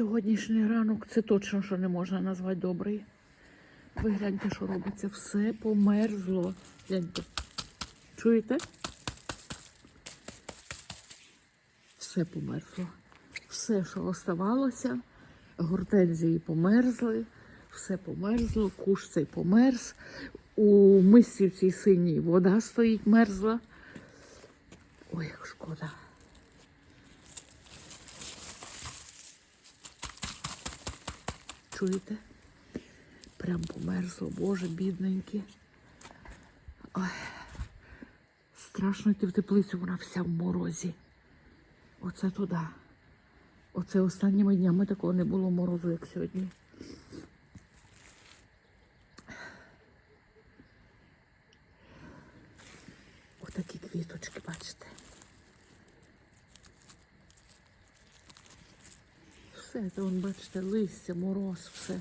Сьогоднішній ранок це точно, що не можна назвати добрий. Ви гляньте, що робиться. Все померзло. Гляньте. Чуєте? Все померзло. Все, що оставалося, гортензії померзли, все померзло, куш цей померз. У мисці в цій синій вода стоїть мерзла. Ой, як шкода. Чуєте? Прям померзло, боже, бідненькі. Страшно йти в теплицю, вона вся в морозі. Оце туди. Оце останніми днями такого не було морозу, як сьогодні. Отакі квіточки, бачите. Все, це вон, бачите, листя, мороз, все.